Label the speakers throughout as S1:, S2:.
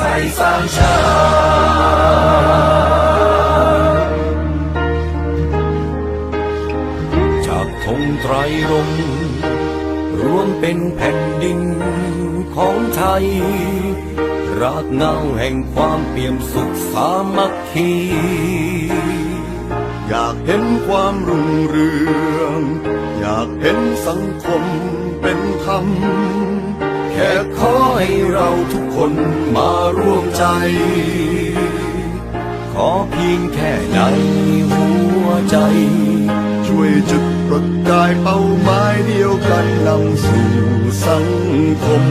S1: ไทยสร้างชาติจากธงไตรรงรวมเป็นแผ่นดินของไทย รากเงาแห่งความเปี่ยมสุขสามัคคี
S2: อยากเห็นความรุ่งเรือง อยากเห็นสังคมเป็นธรรม
S1: แค่ขอ ให้เราทุกคนมาร่วมใจ ขอเพียงแค่ในหัวใจ
S2: ช่วยจุดประกายเป้าหมายเดียวกันนำสู่สังคม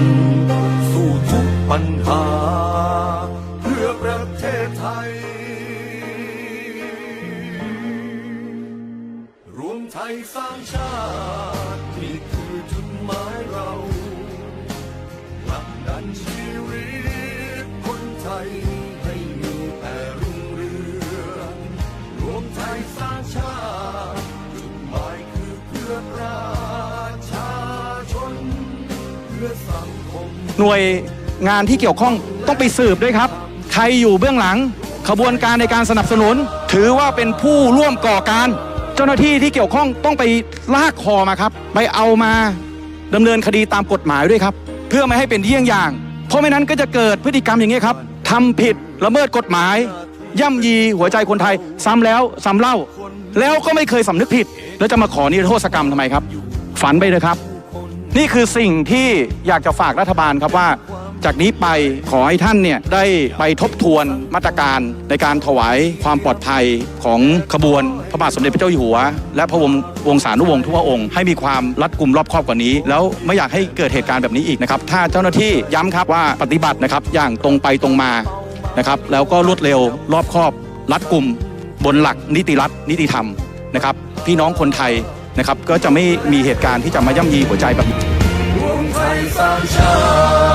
S1: สู้ทุกปัญหา เพื่อประเทศไทย รวมไทยสร้างชาติ ชีคนไทยให้มีแต่รุ่งเรืองรวมไทยสร้างชาติจุดหมายคือเพื่อประชาชนเพื่อสังคม
S3: หน่วยงานที่เกี่ยวข้องต้องไปสืบด้วยครับ ใครอยู่เบื้องหลัง ขบวนการในการสนับสนุน ถือว่าเป็นผู้ร่วมก่อการ เจ้าหน้าที่ที่เกี่ยวข้องต้องไปลากคอมาครับ ไปเอามาดำเนินคดีตามกฎหมายด้วยครับ เพื่อไม่ให้เป็นเยี่ยงอย่าง เพราะไม่นั้นก็จะเกิดพฤติกรรมอย่างนี้ครับทำผิดละเมิดกฎหมาย ย่ำยีหัวใจคนไทย ซ้ำแล้วซ้ำเล่า แล้วก็ไม่เคยสำนึกผิด แล้วจะมาขอนิรโทษกรรมทำไมครับ ฝันไปเลยครับ นี่คือสิ่งที่อยากจะฝากรัฐบาลครับว่า จากนี้ไปขอให้ท่านเนี่ยได้ไปทบทวนมาตรการในการถวายความปลอดภัยของขบวนพระบาทสมเด็จพระเจ้าอยู่หัว และพระวงศ์วงศานุวงศ์ทุกพระองค์ให้มีความรัดกุมรอบครอบกว่านี้ แล้วไม่อยากให้เกิดเหตุการณ์แบบนี้อีกนะครับถ้าเจ้าหน้าที่ย้ำครับว่าปฏิบัตินะครับอย่างตรงไปตรงมานะครับแล้วก็รวดเร็วรอบครอบรัดกุมบนหลักนิติรัฐนิติธรรมนะครับพี่น้องคนไทยนะครับก็จะไม่มีเหตุการณ์ที่จะมาย่ำยีหัวใจแบบนี้
S1: รวมไทยสร้างชาติ